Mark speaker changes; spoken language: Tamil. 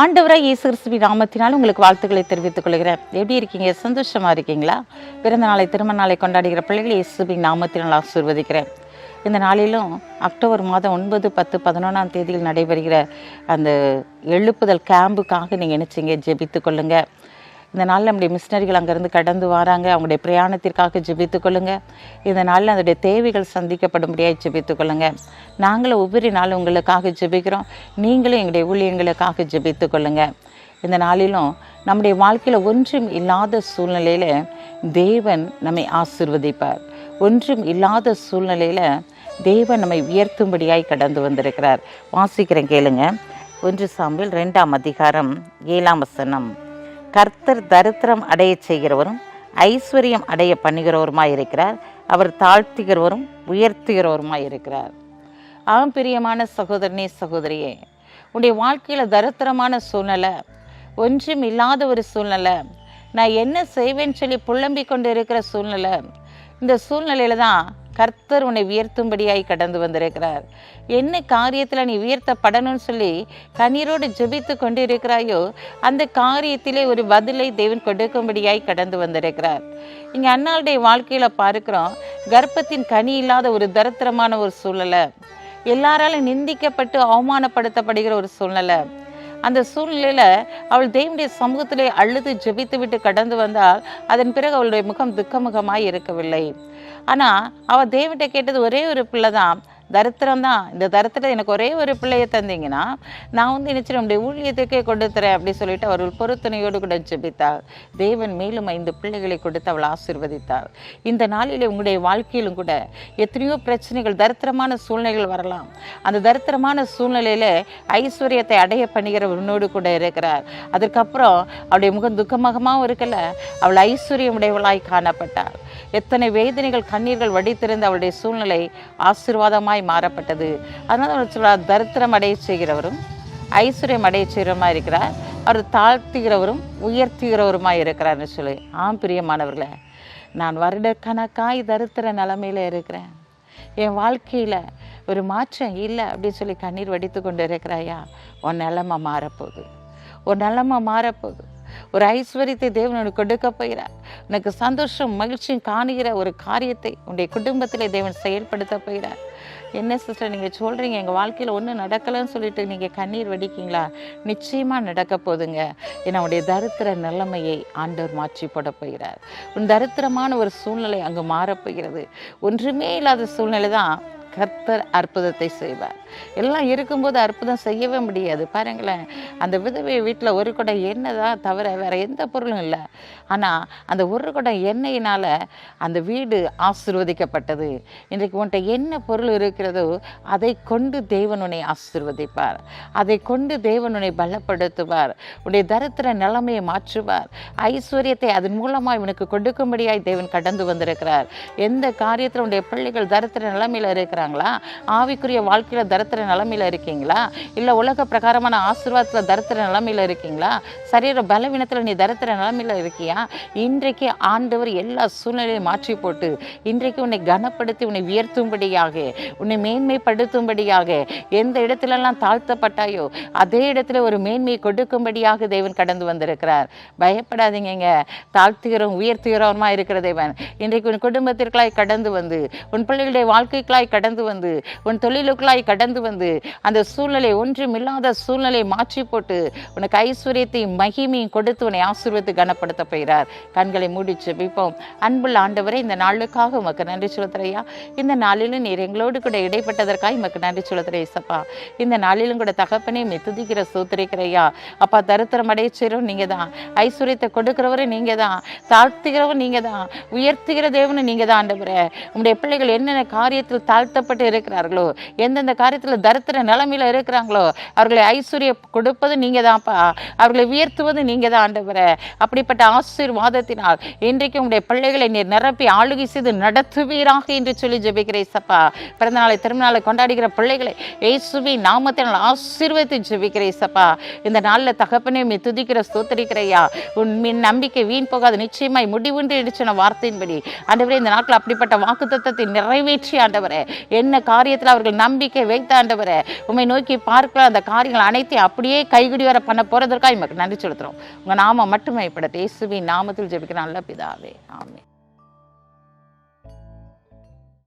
Speaker 1: ஆண்டவராக இயேசு கிறிஸ்துவின் நாமத்தினால் உங்களுக்கு வாழ்த்துக்களை தெரிவித்துக் கொள்கிறேன். எப்படி இருக்கீங்க? சந்தோஷமாக இருக்கீங்களா? பிறந்த நாளை திருமண நாளை கொண்டாடுகிற பிள்ளைகளை இயேசுவின் நாமத்தினால் ஆசீர்வதிக்கிறேன். இந்த நாளிலும் அக்டோபர் மாதம் ஒன்பது பத்து பதினொன்றாம் தேதியில் நடைபெறுகிற அந்த எழுப்புதல் கேம்புக்காக நீங்கள் நினச்சிங்க ஜெபித்து கொள்ளுங்கள் இந்த நாளில் நம்முடைய மிஷினரிகள் அங்கேருந்து கடந்து வராங்க. அவங்களுடைய பிரயாணத்திற்காக ஜெபித்து கொள்ளுங்க. இந்த நாளில் அதனுடைய தேவைகள் சந்திக்கப்படும்படியாக ஜெபித்து கொள்ளுங்க. நாங்களும் ஒவ்வொரு நாளும் உங்களுக்காக ஜெபிக்கிறோம். நீங்களும் எங்களுடைய ஊழியங்களுக்காக ஜெபித்து கொள்ளுங்க. இந்த நாளிலும் நம்முடைய வாழ்க்கையில் ஒன்றும் இல்லாத சூழ்நிலையில் தேவன் நம்மை ஆசிர்வதிப்பார். ஒன்றும் இல்லாத சூழ்நிலையில் தேவன் நம்மை உயர்த்தும்படியாய் கடந்து வந்திருக்கிறார். வாசிக்கிறேன் கேளுங்க. ஒன்று சாம்பில் ரெண்டாம் அதிகாரம் ஏழாம் வசனம். கர்த்தர் தரித்திரம் அடைய செய்கிறவரும் ஐஸ்வர்யம் அடைய பண்ணுகிறவருமாய் இருக்கிறார். அவர் தாழ்த்துகிறவரும் உயர்த்துகிறவருமாய் இருக்கிறார். ஆம் பிரியமான சகோதரனே சகோதரியே உன்னுடைய வாழ்க்கையில் தரித்திரமான சூழ்நிலை ஒன்றும் இல்லாத ஒரு சூழ்நிலை நான் என்ன செய்வேன்னு சொல்லி புலம்பிக் கொண்டு இருக்கிற சூழ்நிலை இந்த சூழ்நிலையில தான் கர்த்தர் உன்னை உயர்த்தும்படியாய் கடந்து வந்திருக்கிறார். என்ன காரியத்தில் நீ உயர்த்தப்படணும்னு சொல்லி கண்ணீரோடு ஜெபித்து கொண்டு இருக்கிறாயோ அந்த காரியத்திலே ஒரு பதிலை தேவன் கொடுக்கும்படியாய் கடந்து வந்திருக்கிறார். இங்கே அண்ணாளுடைய வாழ்க்கையில் பார்க்குறோம் கர்ப்பத்தின் கனி இல்லாத ஒரு தரித்திரமான ஒரு சூழ்நிலை. எல்லாராலும் நிந்திக்கப்பட்டு அவமானப்படுத்தப்படுகிற ஒரு சூழ்நிலை. அந்த சூழ்நிலையில அவள் தேவனுடைய சமூகத்திலே அழுது ஜெபித்து விட்டு கடந்து வந்தால் அதன் பிறகு அவளுடைய முகம் துக்கமுகமாய் இருக்கவில்லை. ஆனா அவள் தேவன்கிட்ட கேட்டது ஒரே ஒரு பிள்ளை தான் தரித்திரம் தான் இந்த தரித்திரத்தை எனக்கு ஒரே ஒரு பிள்ளையை தந்தீங்கன்னா நான் வந்து நினைச்சு நம்முடைய ஊழியத்துக்கே கொண்டு தரேன் அப்படின்னு சொல்லிட்டு அவர்கள் பொருத்தனையோடு கூட ஜெபித்தார். தேவன் மேலும் ஐந்து பிள்ளைகளை கொடுத்து அவள் ஆசிர்வதித்தார். இந்த நாளிலே உங்களுடைய வாழ்க்கையிலும் கூட எத்தனையோ பிரச்சனைகள் தரித்திரமான சூழ்நிலைகள் வரலாம். அந்த தரித்திரமான சூழ்நிலையில ஐஸ்வர்யத்தை அடைய பண்ணுகிற உன்னோடு கூட இருக்கிறார். அதுக்கப்புறம் அவளுடைய முகம் துக்கமாகவும் இருக்கல. அவள் ஐஸ்வர்யம் உடையவளாய் காணப்பட்டாள். எத்தனை வேதனைகள் கண்ணீர்கள் வடித்திருந்த அவளுடைய சூழ்நிலை ஆசீர்வாதமாய் மாறப்பட்டது. அதனால சொல்கிறார் தரித்திரம் அடைய செய்கிறவரும் ஐஸ்வர்யம் அடைய செய்கிறவருமா இருக்கிறார். அவர் தாழ்த்துகிறவரும் உயர்த்துகிறவருமாய் இருக்கிறார்னு சொல்லி. ஆம் பிரியமானவர்களே நான் வருடக்கணக்காய் தரித்திர நிலமையில் இருக்கிறேன். என் வாழ்க்கையில் ஒரு மாற்றம் இல்லை அப்படின்னு சொல்லி கண்ணீர் வடித்து கொண்டு இருக்கிறாயா உன் நிலமை மாறப்போகுது. ஒரு நிலமை மாறப்போகுது. ஒரு ஐஸ்வர்யத்தை தேவன் உனக்கு கொடுக்க போகிறார். உனக்கு சந்தோஷம் மகிழ்ச்சியும் காணுகிற ஒரு காரியத்தை உன்னுடைய குடும்பத்தில் தேவன் செயல்படுத்த போகிறார். என்ன சிஸ்டர் நீங்கள் சொல்கிறீங்க எங்கள் வாழ்க்கையில் ஒன்றும் நடக்கலைன்னு சொல்லிட்டு நீங்கள் கண்ணீர் வெடிக்கீங்களா? நிச்சயமாக நடக்க போதுங்க ஏன்னா உடைய தரித்திர நிலைமையை ஆண்டவர் மாற்றி போட போகிறார். உன் தரித்திரமான ஒரு சூழ்நிலை அங்கு மாறப்போகிறது ஒன்றுமே இல்லாத சூழ்நிலை தான் கர்த்தர் அற்புதத்தை செய்வார். எல்லாம் இருக்கும்போது அற்புதம் செய்யவே முடியாது. பாருங்களேன் அந்த விதவை வீட்டில் ஒரு குடம் எண்ணெய் தான் தவிர வேறு எந்த பொருளும் இல்லை. ஆனால் அந்த ஒரு குடம் எண்ணெயினால் அந்த வீடு ஆசிர்வதிக்கப்பட்டது. இன்றைக்கு உன்கிட்ட என்ன பொருள் இருக்கிறதோ அதை கொண்டு தேவன் உன்னை அதை கொண்டு தேவன் உன்னை பலப்படுத்துவார். உன்னுடைய தரித்திர நிலைமையை மாற்றுவார். ஐஸ்வர்யத்தை அதன் மூலமாக இவனுக்கு கொடுக்கும்படியாய் தேவன் கடந்து வந்திருக்கிறார். எந்த காரியத்தில் உன்னுடைய பிள்ளைகள் தரித்திர நிலைமையில் இருக்கிறாங்களா ஆவிக்குரிய வாழ்க்கையில் தரித்திர நிலமையில் இருக்கீங்களா? இல்லை உலக பிரகாரமான ஆசீர்வாதத்தில் தரித்திர நிலமையில் இருக்கீங்களா? சரீர பலவீனத்தில் நீ தரித்திர நிலமையில் இருக்கியா? இன்றைக்கு ஆண்டவர் எல்லா சூழ்நிலையும் மாற்றி போட்டு இன்றைக்கு உன்னை கனப்படுத்தி உன்னை உயர்த்தும்படியாக உன்னை மேன்மைப்படுத்தும்படியாக எந்த இடத்துலலாம் தாழ்த்தப்பட்டாயோ அதே இடத்துல ஒரு மேன்மையை கொடுக்கும்படியாக தேவன் கடந்து வந்திருக்கிறார். பயப்படாதீங்க தாழ்த்துகிறோம் உயர்த்துகிறோமா இருக்கிற தேவன். இன்றைக்கு உன் குடும்பத்திற்களாய் கடந்து வந்து உன் பிள்ளைகளுடைய வாழ்க்கைகளாய் கடந்து வந்து உன் தொழிலுக்குள்ளாய் கடந்து வந்து அந்த சூழ்நிலை ஒன்றுமில்லாத சூழ்நிலையை மாற்றி போட்டு உனக்கு ஐஸ்வர்யத்தையும் மகிமையும் கொடுத்து உன்னை ஆசீர்வத்து கனப்படுத்த போகிறார். கண்களை மூடி ஜெபிப்போம். அன்புள்ள ஆண்டவரை இந்த நாளுக்காக உமக்கு நன்றி செலுத்துறையா இந்த நாளிலும் நீர் எங்களோடு கூட இடைப்பட்டதற்காக உமக்கு நன்றி செலுத்துறே சப்பா இந்த நாளிலும் கூட தகப்பனே மெத்துதிக்கிற சூத்திரிக்கிறையா அப்பா தருத்திரம் அடைச்சிரும் நீங்கள் தான் ஐஸ்வர்யத்தை கொடுக்குறவரும் நீங்கள் தான் தாழ்த்துகிறவரும் நீங்கள் தான் உயர்த்துகிற தேவனும் நீங்கள் தான் ஆண்டவரை. உங்களுடைய பிள்ளைகள் என்னென்ன காரியத்தில் வருத்தப்பட்டு இருக்கிறார்களோ? எந்தெந்த காரியத்தில் தரித்திர நிலைமையில் இருக்கிறாங்களோ? அவர்களை ஐஸ்வர்யம் கொடுப்பது நீங்கள் தான்ப்பா அவர்களை உயர்த்துவது நீங்கள் தான் ஆண்டவரே. அப்படிப்பட்ட ஆசீர்வாதத்தினால் இன்றைக்கு உங்களுடைய பிள்ளைகளை நீர் நிரப்பி ஆளுகை செய்து நடத்துவீராக என்று சொல்லி ஜெபிக்கிறேன் சப்பா பிறந்த நாளை திருநாளை கொண்டாடுகிற பிள்ளைகளை இயேசுவி நாமத்தினால் ஆசீர்வதித்து ஜெபிக்கிறேன் சப்பா இந்த நாளில் தகப்பனே உம்மை துதிக்கிற ஸ்தோத்தரிக்கிறையா உன் மின் நம்பிக்கை வீண் போகாது. நிச்சயமாய் முடிவுண்டு இடிச்சின வார்த்தையின்படி. ஆண்டவரே இந்த நாட்கள் அப்படிப்பட்ட வாக்குத்தத்தத்தை நிறைவேற்றி ஆண்டவரே. என்ன காரியத்தில் அவர்கள் நம்பிக்கை வைத்தாண்டவர உண்மை நோக்கி பார்க்கிற அந்த காரியங்கள் அனைத்தையும் அப்படியே கைகுடி வர பண்ண போகிறதற்காக எமக்கு நன்றி செலுத்துறோம் உங்க நாம மட்டுமே இப்பட இயேசுவின் நாமத்தில் ஜெபிக்கிற நல்ல பிதாவே. ஆமே